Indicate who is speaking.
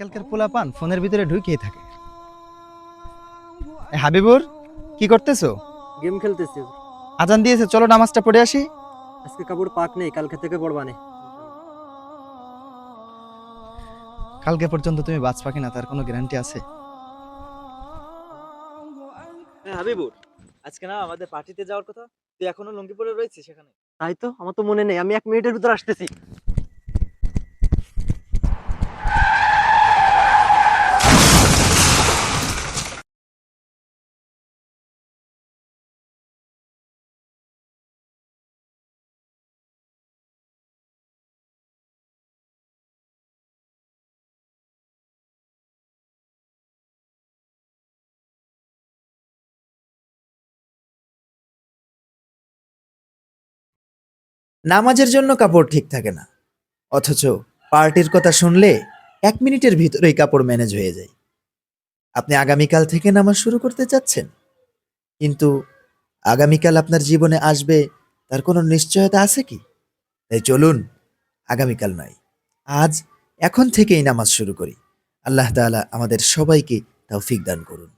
Speaker 1: আজকালকার পোলাপান ফোনের ভিতরে ঢুকিয়ে থাকে। এ, হাবিবুর কি করতেছো?
Speaker 2: গেম খেলতেছি।
Speaker 1: আজান দিয়েছে চলো নামাজটা পড়ে আসি।
Speaker 2: আজকে কাপড় পাক নেই কালকে থেকে পড়বানে
Speaker 1: কালকে পর্যন্ত তুমি বাঁচবা না তার কোনো গ্যারান্টি আছে?
Speaker 3: হ্যাঁ হাবিবুর আজকে না আমাদের পার্টিতে যাওয়ার কথা। তুই এখনও লুঙ্গি পরে রয়েছিস সেখানে?
Speaker 2: তাই তো আমার তো মনে নেই আমি এক মিনিটের ভিতর আসতেছি।
Speaker 4: নামাজের জন্য কাপড় ঠিক থাকে না। অথচ পার্টির কথা শুনলে এক মিনিটের ভিতরেই কাপড় ম্যানেজ হয়ে যায়। আপনি আগামীকাল থেকে নামাজ শুরু করতে চাচ্ছেন। কিন্তু আগামীকাল আপনার জীবনে আসবে, তার কোনো নিশ্চয়তা আছে কি? তাই চলুন, আগামীকাল নয়, আজ, এখন থেকেই নামাজ শুরু করি। আল্লাহ তাআলা আমাদের সবাইকে তৌফিক দান করুন।